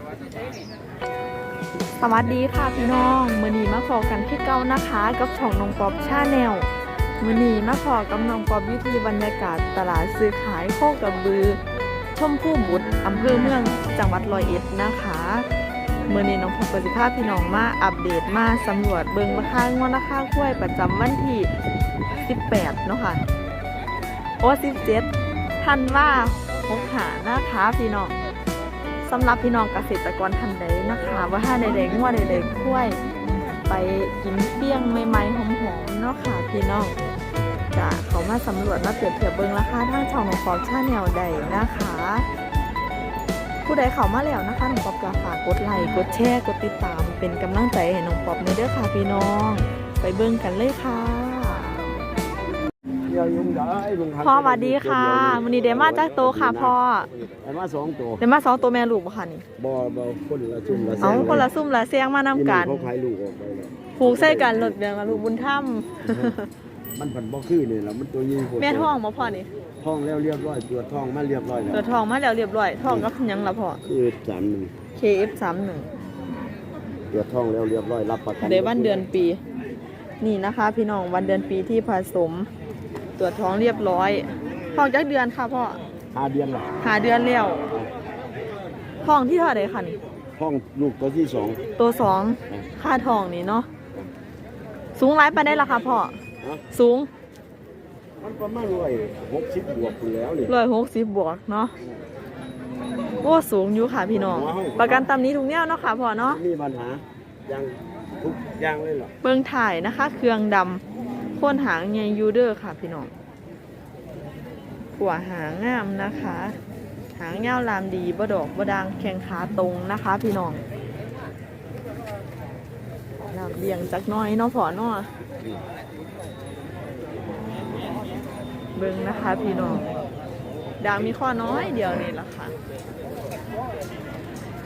สวัสดีค่ะพี่น้องมือนีมาพอกันที่เก้านะคะ กับช่องน้องป๊อบชาแนลมือนีมาพอกับน้องป๊อบอยู่ที่บรรยากาศตลาดซื้อขายโคกระบือ ชมพู่บุตรอำเภอเมืองจังหวัดร้อยเอ็ดนะคะมือนีน้องพบกับสิภาพพี่น้องมาอัปเดตมาสำรวจเบิงราคางวดราคากล้วยประจำวันที่18เนาะค่ะโอ้17ท่านว่าหกหานะคะพี่น้อง สำหรับพี่น้องเกษตรกรท่านใดนะคะ ว่าถ้าใดๆงัวใดๆกล้วย ไปกินเปี้ยงใหม่ๆหอมๆเนาะค่ะพี่น้องจะเขามาสำรวจมาเปรียบเทียบเบิงราคาทางช่องของฟอร์ชาแนลใดนะคะ ผู้ใดเข้ามาแล้วนะคะหน้องป๊อบก็ฝากกดไลค์กดแชร์กดติดตาม เป็นกำลังใจให้น้องป๊อบในเด้อค่ะพี่น้อง ไปเบิ่งกันเลยค่ะ พ่อสวัสดีค่ะวันนี้เดมาจากโตค่ะพ่อไอ้มาสองตัวเดมาสองตัวแม่ลูกบ่ค่ะนี่บ่บ่คนละจุ่มละแสเอาคนละซุ่มละเสียงมานำกันเขาขายลูกออกไปแล้วผูกใส่กันหลดเบียงกับลูกบุญธรรมมันผันบ่คือนี่ล่ะมันตัวยิ่งโคตรแม่ท้องบ่พ่อนี่ท้องแล้วเรียบร้อยตรวจท้องมาเรียบร้อยแล้วตัวจท้องมาแล้วเรียบร้อยท้องกับหยังละพ่อคือสามหนึ่ง KF31 ตรวจท้องแล้วเรียบร้อยรับประกันเดยววันเดือนปี นี่นะคะ พี่น้องวันเดือนปีที่ผสม ตรวจท้องเรียบร้อยท้องจักเดือนค่ะพ่อห้าเดือนละหาเดือนแล้วท้องที่เท่าไหร่คะนี่ท้องลูกตัวที่สองตัวสองค่าทองนี่เนาะสูงไรไปได้ละคะพ่อนะสูงมันประมาณร้อยหกสิบบวกอยู่แล้วนี่ร้อยหกสิบบวกเนาะโอ้สูงอยู่ค่ะพี่น้อง ประกันตำนี้ทุกแนวเนาะค่ะพ่อเนาะมีปัญหายังทุกอย่างเลยเหรอเบิ่งถ่ายนะคะ เครื่องดำโคนหางใหญ่อยูเดอร์ค่ะพี่น้องหัวหางงามนะคะ หางยาลามดีบดอกบดังแข้งขาตรงนะคะ พี่น้องลำเลียงจักน้อยเนาะพอเนาะเบิ่งนะคะพี่น้องดางมีข้อน้อยเดียวนี่แหละค่ะ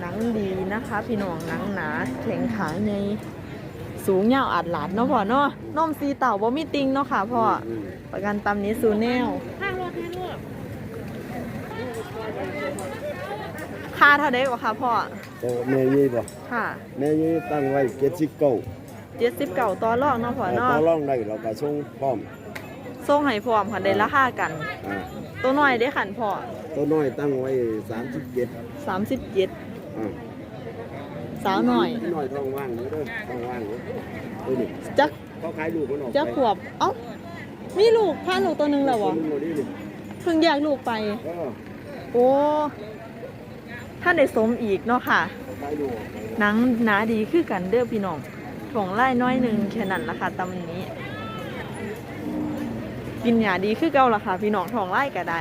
หนังดีนะคะ พี่น้องหนังหนาแข็งขาใน สูงยาวอัดหลาดเนาะพ่อเนาะนมซีเต่าบ่มีติงเนาะค่ะพ่อมประกันตำนี้ซูแนลค่าเท่าไดกว่าค่ะพ่อแต่แม่ยี่บ่ค่ะแม่ยี่ตั้งไว้เจ็ดสิบเก้าเจ็ดสิบเก่าต่อรองเนาะพ่อเนาะต่อรองได้เราก็ส่งพร้อมส่งให้พร้อมค่ะได้ราคากันอ่าตัวน้อยได้ขันพ่อตัวน้อยตั้งไว้สามสิบเจ็ดสามสิบเจ็ดอ่า สาวหน่อยน้อยท้องว่างอยู่เด้อท้องว่างอยู่ตัวนี้จักเขาขายลูกมันออกไปจักขวบ เอ้า มีลูกพาลูกตัวหนึ่งแล้วตัววะนึงหมดนี่ดิเพิ่งแยกลูกไปเออโอ้ท่านได้สมอีกเนาะค่ะเขาขายลูกออกไปหนังหนาดีคือกันเด้อพี่น้องถ่องไล่น้อยหนึ่งแค่นั้นละค่ะตำนี้ กินหยาดีคือเก่าละค่ะ พี่น้องถ่องไล่กระได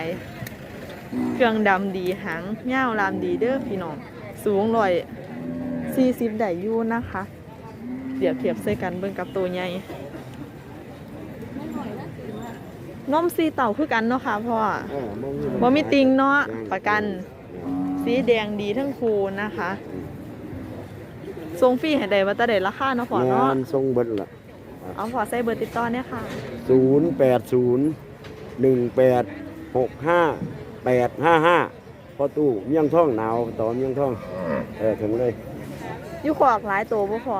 เครื่องดำดีหางเง่าวลามดีเด้อพี่น้อง สูงร้อย สี่สิบได้อยู่นะคะ เดี๋ยวเทียบใส่กันเบิ่งกับตัวใหญ่นมซีเต่าคือกันเนาะค่ะพ่อเออบ่มีบ่มีติงเนาะยังประกัน สีแดงดีทั้งคูนะคะทรงฟรีให้ได้ว่าจะได้ราคาเนาะพอเนาะงานทรงเบิดละเอาพอใส่เบอร์ติดต่อเนี่ยค่ะศูนย์แปดศูนย์หนึ่งแปดหกห้าแปดห้าห้าพอตู้เมี่ยงท่องหนาวต่อเมี่ยงท่องเออถึงเลย อยู่ขอกหลายตัวบ่พอ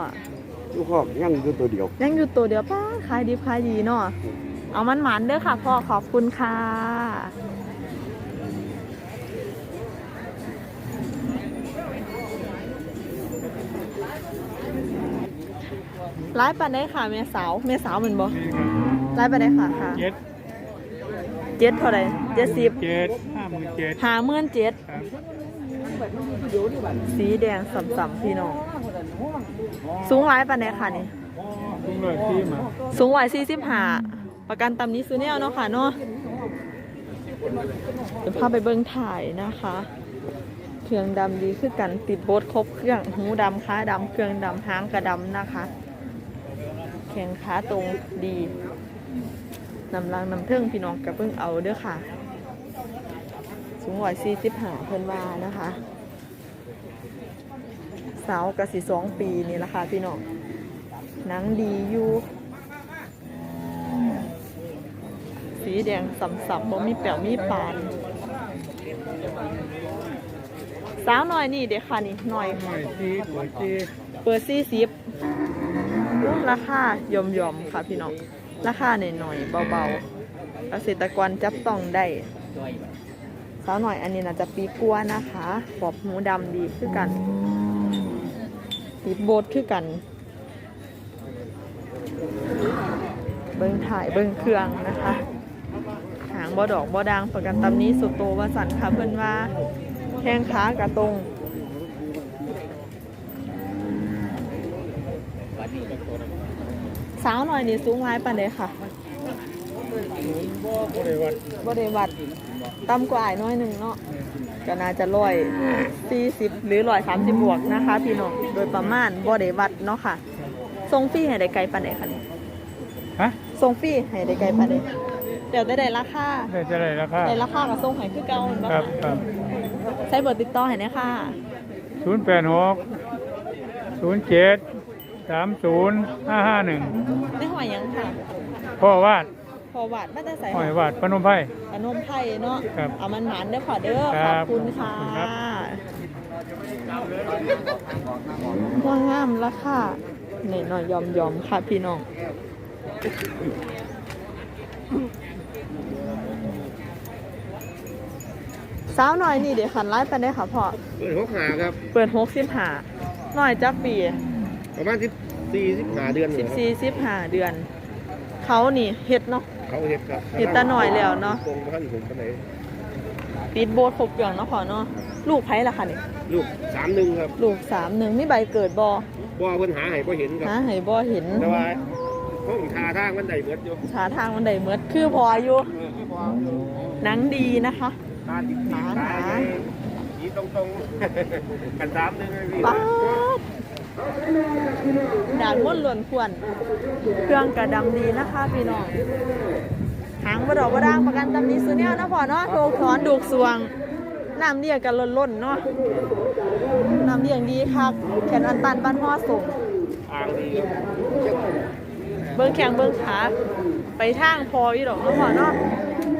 ลูกคอกยังอยู่ตัวเดียว ยังอยู่ตัวเดียวป้าขายดีขายดีเนาะเอามันหมานเด้อค่ะพ่อขอบคุณค่ะร้ายปันได้ค่ะเมียสาวเมียสาวเหมือนบ่ร้ายปันได้ค่ะค่ะเจ็ดเจ็ดเท่าไหร่เจ็ดสิบเจ็ดห้าหมื่นเจ็ดหาเมื่อนเจ็ดครับสีแดงสัมๆพี่น้อง สูงหลายปานใดค่ะนี่ลุงเลยที่มาสูงไหวสี่สิบห้าประกันตำนี้ซื้อแนวเนาะค่ะเนาะเดี๋ยวพาไปเบิ้งถ่ายนะคะเครื่องดำดีคือกันติดโบสครบเครื่องหูดำขาดำเครื่องดำหางกระดำนะคะ แขนขาตรงดีนำรังนำเทิงพี่น้องกับเพิ่งเอาเด้อค่ะ สูงไหวสี่สิบห้าเพิ่นว่านะคะ สาวกสิสองปีนี่แหละค่ะพี่น้องหนังดีอยู่สีแดงสัมๆบ่มีแป๋วมีปานสาวหน่อยนี่เด็กค่ะนี่หน่อย หน่อยที่เปิดที่เปิดสี่สิบราคาย่อมยอมๆค่ะพี่น้อง ราคาหน่อยๆเบาๆเกษตรกรจับต้องได้สาวหน่อยอันนี้น่าจะปีกัวนะคะปอบหูดำดีคือกัน ปีโบดคือกัน เบิ้งถ่ายเบิ้งเครื่องนะคะ หางบ่ดอกบ่ดังประกันตำนี้สุดโตวาสันค่ะเพิ่อนว่าแข้งขากระตรงสาวหน่อยนี่สูงร้ายปานใดค่ะบริวัตบ่ได้วัดต่ำกว่าอ้ายน้อยหนึ่งเนาะ ก็น่าจะร้อยสี่สิบหรือร้อยสามสิบบวกนะคะ พี่น้องโดยประมาณบ่ได้วัดเนาะค่ะทรงฟรีให้ได้ไกลปานใดคะนี่ฮะทรงฟรีให้ได้ไกลปานใดเดี๋ยวได้ได้ราคาได้จะได้ราคาได้ราคากับทรงให้คือเก่าแม่นบ่ครับคะครับใช้เบอร์ติดต่อให้แน่ค่ะศูนย์แปดหกศูนย์เจ็ดสามศูนย์ห้าห้าหนึ่งได้หอยหยังค่ะพ่อวาด พอวาดมาแต่ใส่หอยวาดพนมไพร ขนมไผ่เนาะ ครับเอามันหมานเด้อค่ะเด้อ คขรัอบบคุณค่ะขอบคุณครับ ว่างามราคาหน่อยหน่อยยอมยอมๆค่ะพี่น้อง สาวหน่อยนี่เดี๋ยวขันไล่ไปได้ค่ะพ่อ เปิดหกหาครับ เปิดหกสิบหาหน่อยจักปีประมาณสิบสี่สิบหาเดือนสิเนี่ยบครับสี่สิบหาเดือน เขานี่เฮ็ดเนาะ เขาเห็ดครับเห็ดตาหน่อยแล้วเนาะตรงบ้านผมปานไหนปิดโบสถ์ครบเกลืองเนาะพ่อเนาะลูกไผ่ละค่ะนี่ลูกสามหนึ่งครับ ลูกสามหนึ่งมีใบเกิดบอบ่เพิ่นหาให้บ่เห็นครับหาให้บอเห็นแต่ว่าห้องทาทางมันได้เบิดอยู่หาทางมันได้เมดคือพออยู่เออคือบ่หนังดีนะคะตาดิบหนาหนาตสีตรงๆกันสามหนึ่งเลยพี่ป๊าดด่านม้วนหล่นควรเครื่องกระดำดีนะคะพี่น้องหางบดอกบดางประกันตำนี้ซื้อเนี่ยนะพ่อเนาะโตถอนดูกสวงน้ำเรียกกันล้นๆเนาะน้ำเรียงดีคักแขนอันตันบ้านห่อส่งอ่างดีครับเบิ้งแข้งเบิ้งขาไปทางพออีดอกเนาะพ่อเนาะ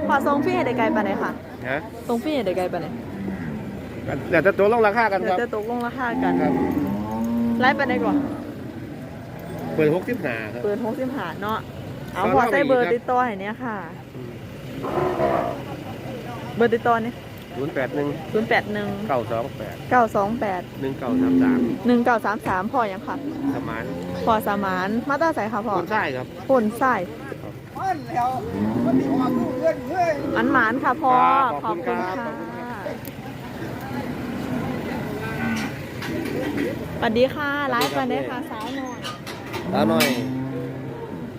พอทรงพี่ให้ได้ไกลปานไหนค่ะฮะทรงพี่ให้ได้ไกลปานไหนเดี๋ยวจะตัวลงราคากันเดี๋คยวรับจะตกลงราคากันครับไล่ปานไหนก่อน เปิดหกสิบหาครับ เปิดหกสิบหาเนาะ เอาขอพอเล่าใส่เบอร์อีกครับติดต่อให้เนี่ยค่ะ เบอร์ติดต่อเนี่ยศูนย์แปดหนึ่งศูนย์แปดหนึ่งเก้าสองแปดเก้าสองแปดหนึ่งเก้าสามสามหนึ่งเก้าสามสามพอยังค่ะ สมานพอสามาน มาตราใส่ค่ะพอคนใช่ครับผลใส่อันหมานค่ะพอครับขขออบบคุคุณณครับค่ะสวัสดีค่ะไลฟ์กันได้ค่ะสาวหน่อย ตาหน่อย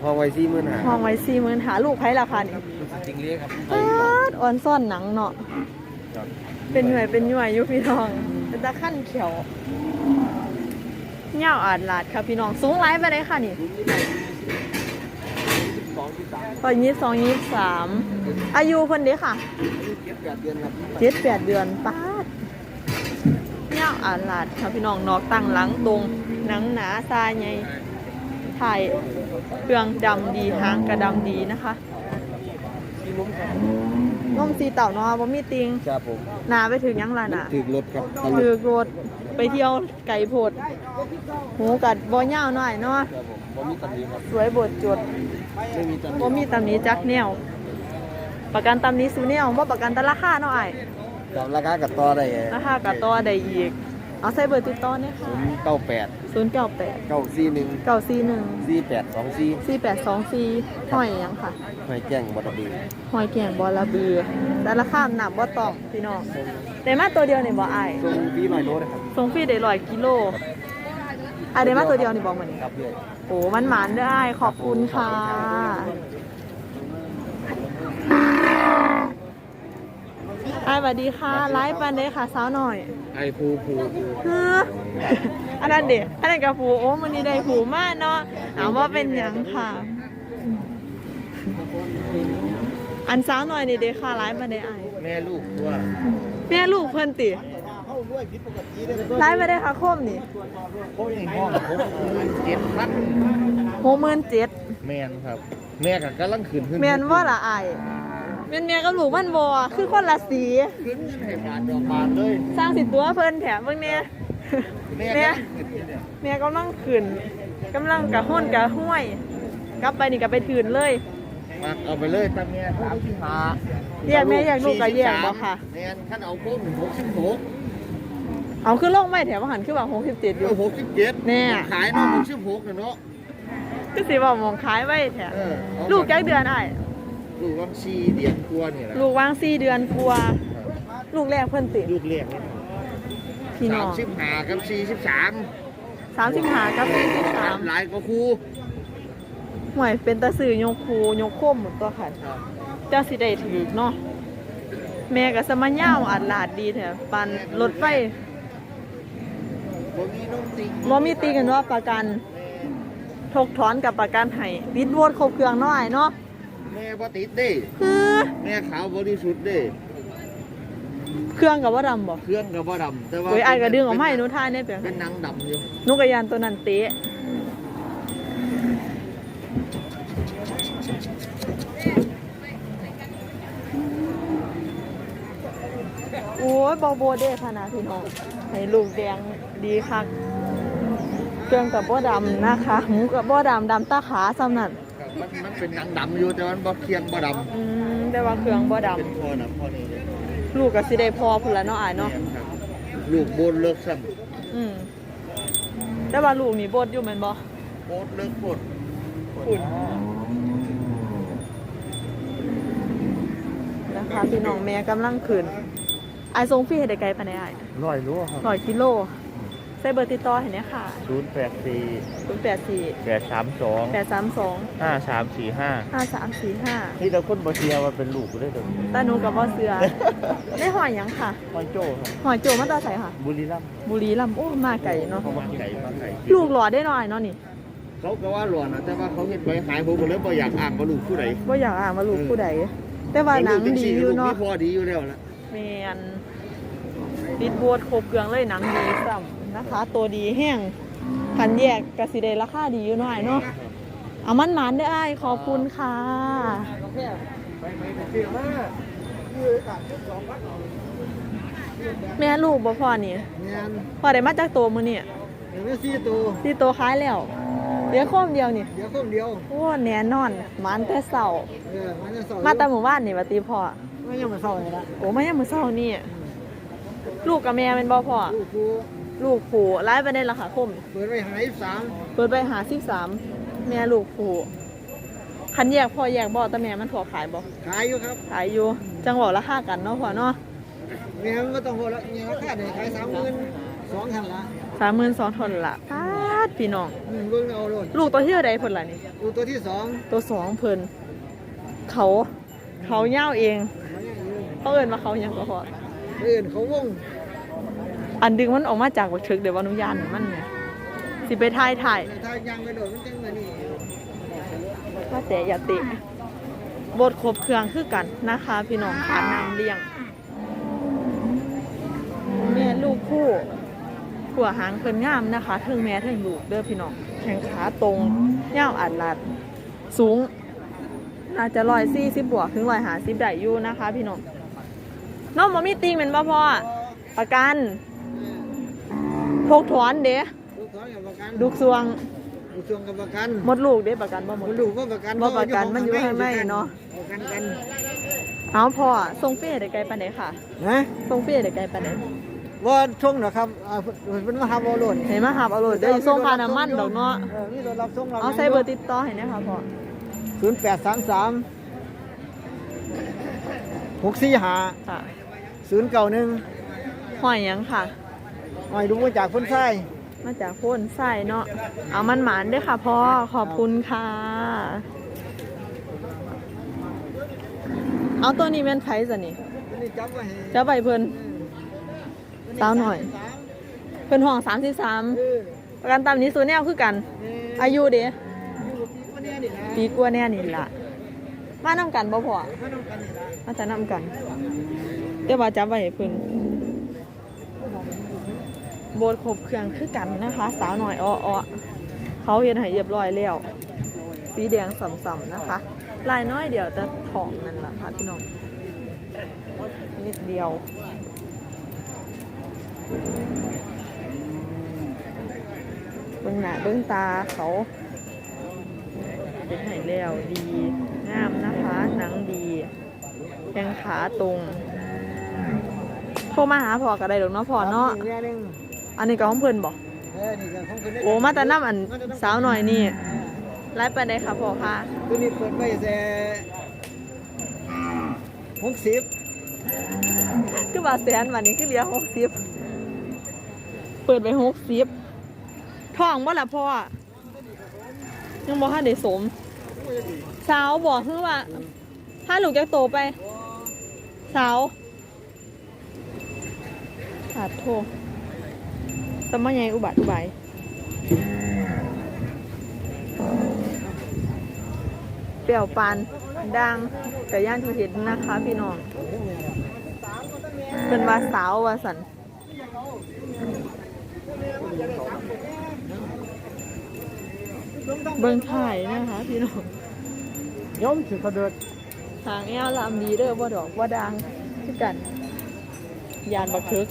ห้องไว้ซี่มื่นหาห้องไว้สี่หมื่นหาลูกไพ่ราคานี่จริงเรียกครับปาดอ่อนซ่อนหนังเนาะเป็นหน่วยเป็นหน่วยอยุพี่น้องเป็นตะขั้นเขียวเง่าอาดลาดค่ะพี่น้องสูงไลฟ์ไปเลยค่ะนี่ตอนยี่สองยี่สามอายุเพิ่นเด้ค่ะแปดเดือนครับเจ็ดแปดเดือนป้าดเง่าอาดลาดค่ะพี่น้องนอกตั้งหลังตรงหนังหนาทรายไง ถ่ายเครื่องดำดีหางกระดำดีนะคะที่ลุ้มครับนมสีเต่าเนาะบ่มีติงครับผมหนาไปถึงยังล่ะน่ะถึกรถครับคือรถไปเที่ยวไก่โพดหูกัดบ่ยาวหน่อยเนาะครับผมบ่มีตันนี้ครับสวยบดจดไม่มีตันบ่มีตำหนี้จักแนวประกันตำหนี้ซื้อแนวบ่ประกันแต่ราคาเนาะอ้ายกับราคากับต่อได้ราคาก็ต่อได้อีก เอาใส่เบอร์ติดต่อเนี่ยค่ะศูนย์เก้าแปด098เก้าสี่หนึ่ง941สี่แปดสองสี่4824ห้อยหยังค่ะไม่แจ้งบัตรดีหอยแกงบ่ละเบือแต่ราคาหนักบ่ต้องพี่น้องได้มาตัวเดียวนี่บ่อ้ายส่งพี่หน่อยโน้ตนะครับส่งฟรีได้100กิโลอ้ายได้มาตัวเดียวนี่บ่มื้อนี้ครับเพื่อนโอ้มันหมานได้ขอบคุณค่ะ ไอ้ายสวัสดีค่ะ ไลฟ์ปันเด้ค่ะสาวหน่อยไอภูภูฮะอันนั้นเด็กอันนั้นกับผูโอ้มันนี่ได้ผูมากเนาะเอาว่าเป็นหยังค่ะ อันสาวหน่อยนี่เด้ค่ะไลฟ์มาได้ไอ้ายแม่ลูกตัวแม่ลูกเพิ่นติไลฟ์มาได้ค่ะโคมนี่เขาอย่างห้องผมเจ็ดพันหกหมื่นเจ็ดแมนครับ แม่กับกำลังขืนขึ้นแมนว่าละไอ้าย แม่นแม่กับลูกมันบ่คือคนละสี ขึ้นเงินให้บาทดอกบาทเลยสร้างสิตัวเพิ่นแถมเบิ่งแน่แม่แม่ก็แม่กำลังขึ้นกำลังกะห้นกะห้วย กลับไปนี่ก็ไปถืนเลย มาเอาไปเลยตั้งแม่สามสิบห้าแยกแม่แยกลูกก็แยกบ่ค่ะ แม่นท่านเอาโค้งหนึ่งหกสิบหกเอาขึ้นลงไม่แถมว่าหันคือว่า67อยู่ หกสิบเจ็ดแน่ ขายเนาะหกสิบหกเนาะคือสิว่าหมองขายไว้แถมเออเอาลูกจักเดือนอ้าย ลูกวังซีเดียนกลัวนี่แหละลูกวาง4เดือนกลัวาลูกแรกเพิ่นติลูกเลี้ยงนี่พี่น้สาอมงสิบห้ากับสี่สิบสาม35กับสามหลายก็ครู43ห่วยเป็นตาสื่อยกคูยกโคมหมดตัวค่ะเจ้าสิได้ถือเนาะแม่ก็สมาย่าวอัดลาดดีแถมปันรถไฟบ่มีน้องติงบ่มีตีกันว่าประกันถกถอนกับประกันให้ปิดโหวดครบเครื่องน้อยเนาะแม่บ่ติดเด้คือ แม่ขาวบริสุทธิ์เด้เครื่องกับว่าดำบ่เครื่องก็บ่ดำแต่ว่าเว้ยอ้ายก็ดึงออกมาให้หนูทายได้เปียงเป็นหนังดำอยู่หนูกยานตัวนั้นเตะโอ้ยบอโบเด้พะนาพี่น้องให้ลูกแดงดีคักเครื่องกับบ่ดำนะคะหูกับบ่ดำดำตาขาซ้ำนั่นครับ มันมันเป็นหนังดำอยู่แต่มันบ่เคียงบ่ดำอืมแต่ว่าเครื่องบ่ดเป็นพอนะพอนี่เลยำลูกก็สิได้พอพุ่นละเนาะอ้ายเนาะแม่ครับลูกโบนเลิกซ้อืมแต่ว่าลูกนี่บดอยู่แม่นบ่ำโบนเลิกโบนพุ่นนะคะพี่น้องแม่กำลังขึ้นอ้ายส่งฟรีให้ได้ไกลปานใดอ้ายร้อยรู้ครับ100กิโล ใส่เบอร์ติดต่อให้แหน่ค่ะศูนย์แปดสี่084แปดสามสอง832ห้าสามสี่ห้า5345นี่เราคนบ่เชียร์ว่าเป็นลูกได้ตัวตาหนูกับบ่เสือได้หอยหยังค่ะหอยโจ้ครับหอยโจมาตาใส่ค่ะ บุรีรัมย์บุรีรัมย์โอ้มาไก่เนาะเขามาไก่มาไก่ลูกหล่อได้หน่อยเนาะนี่เขาก็ว่าหลวนนะแต่ว่าเขาเห็นไว้ขายผมก็เลยบ่อยากอ่านว่าลูกผู้ใดว่าอยากอ่านมาลูกผู้ใดแต่ว่าหนังดีอยู่เนาะลูกพอดีอยู่แล้วล่ะแมนดิดบวดครบเครื่องเลยหนังดีซ้ำ นะคะ ตัวดีแห้งพันแยกกสิได้ราคาดีอยู่หน่อยเนาะเอามันหมานได้อ้ายขอบคุณค่ะแม่ลูกบ่พ่อนี่งานพ่อได้มาจากตัวมือนี่เดี๋ยวสี่ตัวที่ตัวคล้ายแล้วเหลือโคมเดียวนี่เดี๋ยวคนเดียวโอ้แน่นอนหมันแต่เสาเออมันจะสอนมาแต่หมู่บ้านนี่ว่าตีพ่อไม่ยังมาสอนเลยละโอ้มายังมือเศร้านี่ลูกกับแม่เป็นบ่พ่อ ลูกครูลูกผูร้ายไปได้ราคาคม เปิดไว้หายสามเปิดไปหาสิบสามแม่ลูกผูคันแยกพ่อแยกบ่แต่แม่มันพอขายบ่ขายอยู่ครับขายอยู่ จังหวะราคากันเนาะพ่อเนาะแม่มันก็ต้องโหดละเนี่ยราคาเนี่ยขายสามหมื่นสองทันละสามหมื่นสองทนละปาดพี่น้องอืมเบิ่งเอาโลดลูกตัวที่เท่าใดเพิ่นล่ะนี่ดูตัวที่สองตัวสองเพิ่นเขาเขาเย่าวเองมันยังอยู่เขาเอิ้นว่าเขาหยังก็พอเอื่นเขาวง อันดึงมันออกมาจากบักทึกเดี๋ยววาอนุญาตมันเนี่ยสิไปถ่ายถ่ายถ้ายังไปโดดมันจังมานี่ว่าแต่อย่าติบทครบเครื่องคือกันนะคะ พี่น้องขานนำเลี้ยงแม่ลูกคู่ขัวหางเพิ่นงามนะคะเทิงแม่เทิงลูกเด้อพี่น้องแข้งขาตรงยาอัดลัด สูงน่าจะร้อยสี่สิบบวกถึงร้อยหาสิบได้อยู่นะคะ พี่น้องน้องมมีติงเป็นบ่พ่อประกัน พกถอนเด้ลูกถอนกับประกันลูกสวงลูกช่วงกับประกันหมดลูกเด้ประกันบ่หมดลูกว่าประกันบ่ประกันมันอยู่ข้างในเนาะ ประกันกันเอาพ่อส่งเป้ได้ไกลปานใดค่ะนะส่งเป้ได้ไกลปานใดว่าช่วงนะครับอ่าเป็นมหาบอลโลดเห็นมาหาบเอาโหลดเดี๋ยวสิส่งค่าน้ำมันดอกเนาะเออนี่รถรับส่งเราเอาใส่เบอร์ติดต่อให้นะคะพ่อศูนย์แปดสามสามหกสี่ห้าค่ะศูนย์เก้าหนึ่งหอยหยังค่ะ หอยดูมาจากคนไส้มาจากโพ้นไส้เนาะเอามันหมานเด้วยค่ะพ่อขอบคุณค่ะ เอาตัวนี้แม่นไผซะนี่นี่จับไว้ให้จะไปเพิ่น สาวหน่อยสามเพิ่นห้องเออ33ประกันตามนี้สูแนวคือกัน อายุเด้อยู่ปีกว่าเนี่ยนี่นะปีกว่าแน่นี่ล่ะ มานำกันบ่พ่อมาต้องกันนี่นะมาจะนำกันเดี๋ยวว่าจับไว้ให้เพิ่น โบดครบเครื่องคือกันนะคะ สาวหน่อยอ้อๆเขาเห็นให้เรียบร้อยแล้วสีแดงส่ำๆนะคะ ลายน้อยเดียวแต่ทองนั่นแหละค่ะพี่น้องนิดเดียวเบื้องหน้าเบื้องตาเขาเป็นไห้แล้วดีงามนะคะหนังดีแข้งขาตรงโทรมาหาพอก็ได้หรอกเนาะพอเนาะ อันนี้ก็ของเพิ่นบอกเออนี่ก็ของคุณโอ้มาแต่น้ำอันสาวหน่อยนี่ไลฟ์ไปได้ค่ะพ่อค่ะตัวนี้เปิดไว้แต่หกสิบคือบาทแสนวันนี้คือเหลือหกสิบเปิดไปหกสิบท้องบ่ล่ะพ่อยังบ่ทันได้สมสาวบอกคือว่าถ้าหนูจะโตไป สาวขาดโทษ สมัยไงอุบัติอุบายเปรี้ยวปานดังแต่ย่านที่เห็นนะคะพี่น้องเป็นว่าสาวว่าสันเบิ่งถ่ายนะคะพี่น้องย่อมสิเขาเดินทางแอวลำดีเด้อบ่ดอกบ่ดังคือกัน ยานบักทึก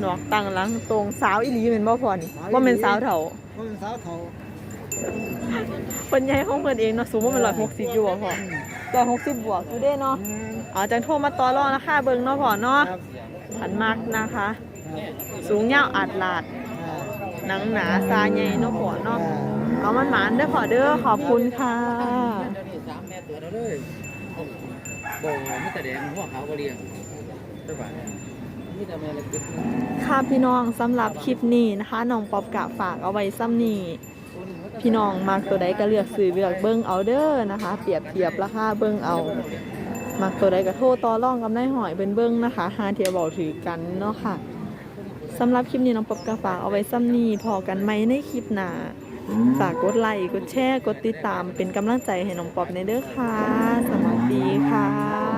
หนอกตั้งหลังตรงสาวอีหลีเป็นบ่พอนี่บ่เป็นสาวเฒ่าเพราะมันสาวเขาเพิ่นใหญ่ของเพิ่นเองเนาะสูงบ่เป็น160อยู่บ่พอ160บวกอยู่เด้เนาะอ๋อจังโทรมาต่อรองราคาเบิ่งเนาะพอเนาะครับผันมักนะคะ สูงยาวอัดลาดอ่าหนังหนาซาใหญ่เนาะพอเนาะอ่าเอามันหมานเด้อขอเด้อขอบคุณค่ะเดี๋ยวนี้สามแม่ตัวเราเลยบ่ไม่แต่แดงหัวขาวก็เรียงใช่ป่ะ ค่ะพี่น้องสำหรับคลิปนี้นะคะน้องป๊อบกะฝากเอาไว้ซ้ำนี่พี่น้องมักตัวใดก็เลือกซื้อเลือกเบิ้งเอาเด้อนะคะ เปรียบเทียบราคาเบิ้งเอามักตัวใดก็โทรต่อร่องกับนายหอยเป็นเบิ้งนะคะหาเทียบบอกถือกันเนาะค่ะสำหรับคลิปนี้น้องป๊อบกะฝากเอาไว้ซ้ำนี่พอกันไหมในคลิปหน้าฝากกดไลค์กดแชร์กดติดตามเป็นกำลังใจให้น้องป๊อบในเด้อค่ะ สวัสดีค่ะ